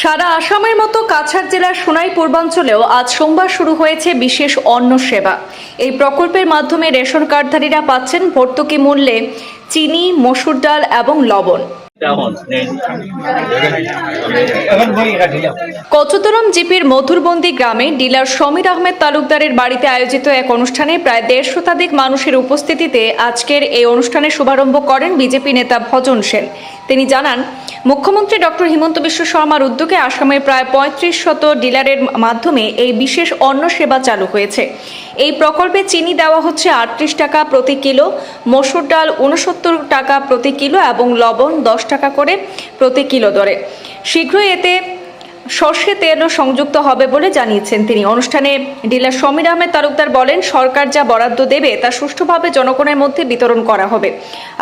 সারা আসামের মতো কাছাড় জেলার সোনাই পূর্বাঞ্চলেও আজ সোমবার শুরু হয়েছে বিশেষ অন্ন সেবা। এই প্রকল্পের মাধ্যমে রেশন কার্ডধারীরা পাচ্ছেন ভর্তুকি মূল্যে চিনি, মসুর ডাল এবং লবণ। কচুতরম জিপির মধুরবন্দি গ্রামে ডিলার সমীর আহমেদ তালুকদারের বাড়িতে আয়োজিত এক অনুষ্ঠানে প্রায় দেড় শতাধিক মানুষের উপস্থিতিতে আজকের এই অনুষ্ঠানের শুভারম্ভ করেন বিজেপি নেতা ভজন সেন। তিনি জানান মুখ্যমন্ত্রী ডক্টর হিমন্ত বিশ্ব শর্মার উদ্যোগে আসামের প্রায় পঁয়ত্রিশ শত ডিলারের মাধ্যমে এই বিশেষ অন্ন সেবা চালু হয়েছে। এই প্রকল্পে চিনি দেওয়া হচ্ছে আটত্রিশ টাকা প্রতি কিলো, মসুর ডাল উনসত্তর টাকা প্রতি কিলো এবং লবণ দশ টাকা করে প্রতি কিলো দরে। শীঘ্রই এতে সর্ষে তেলও সংযুক্ত হবে বলে জানিয়েছেন তিনি। অনুষ্ঠানে ডিলার সমীর আহমেদ তালুকদার বলেন, সরকার যা বরাদ্দ দেবে তা সুষ্ঠুভাবে জনগণের মধ্যে বিতরণ করা হবে।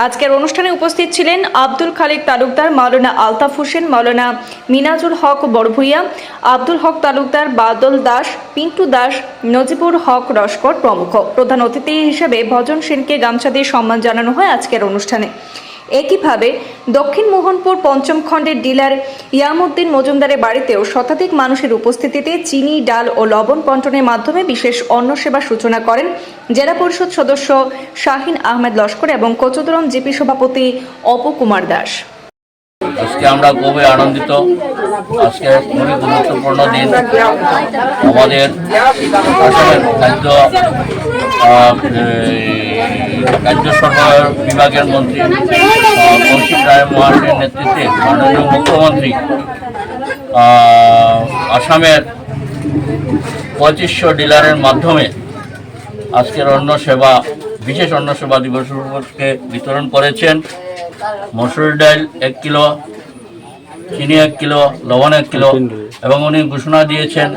আজকের অনুষ্ঠানে উপস্থিত ছিলেন আব্দুল খালিক তালুকদার, মাওলানা আলতাফ হোসেন, মাওলানা মিনাজুল হক বড়ভুইয়া, আব্দুল হক তালুকদার, বাদল দাস, পিন্টু দাস, নজিবুর হক রস্কর প্রমুখ। প্রধান অতিথি হিসেবে ভজন সেনকে গামছা দিয়ে সম্মান জানানো হয় আজকের অনুষ্ঠানে। একইভাবে দক্ষিণ মোহনপুর পঞ্চম খণ্ডের ডিলার ইয়ামুদ্দিন মজুমদারের বাড়িতেও শতাধিক মানুষের উপস্থিতিতে চিনি, ডাল ও লবণ বন্টনের মাধ্যমে বিশেষ অন্ন সেবা সূচনা করেন জেলা পরিষদ সদস্য শাহিন আহমেদ লস্কর এবং কোচদরম জিপি সভাপতি অপু কুমার দাস। আজকে আমরা খুবই আনন্দিত। আজকে খুবই গুরুত্বপূর্ণ দিন। আমাদের আসামের খাদ্য খাদ্য সরবরাহ বিভাগের মন্ত্রী কৌশিক রায় মহাশয়ের নেতৃত্বে মাননীয় মুখ্যমন্ত্রী আসামের পঁচিশশো ডিলারের মাধ্যমে আজকের অন্য সেবা বিশেষ অন্ন সেবা দিবস উপলক্ষে বিতরণ করেছেন মসুর ডাল এক কিলো, চিনি এক কিলো, লবণ এক কিলো এবং উনি ঘোষণা দিয়েছেন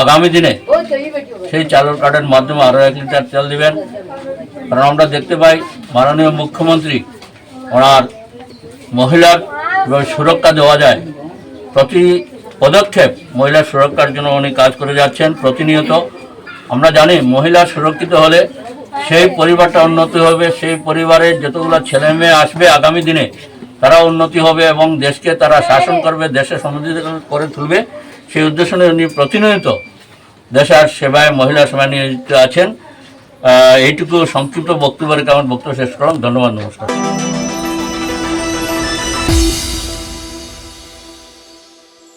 আগামী দিনে সেই চালুর কার্ডের মাধ্যমে আরও এক লিটার তেল দিবেন। কারণ আমরা দেখতে পাই মাননীয় মুখ্যমন্ত্রী, ওনার মহিলার সুরক্ষা দেওয়া যায়। প্রতি পদক্ষেপ মহিলার সুরক্ষার জন্য উনি কাজ করে যাচ্ছেন প্রতিনিয়ত। আমরা জানি মহিলা সুরক্ষিত হলে সেই পরিবারটা উন্নতি হবে, সেই পরিবারের যতগুলো ছেলে মেয়ে আসবে আগামী দিনে তারা উন্নতি হবে এবং দেশকে তারা শাসন করবে, দেশে সমৃদ্ধ করে তুলবে। সেই উদ্দেশ্য নিয়ে উনি প্রতিনিয়ত দেশের সেবায় মহিলা সেবায় নিয়োজিত আছেন। এইটুকু সংক্ষিপ্ত বক্তব্যের কারণ বক্তব্য শেষ করলাম। ধন্যবাদ, নমস্কার।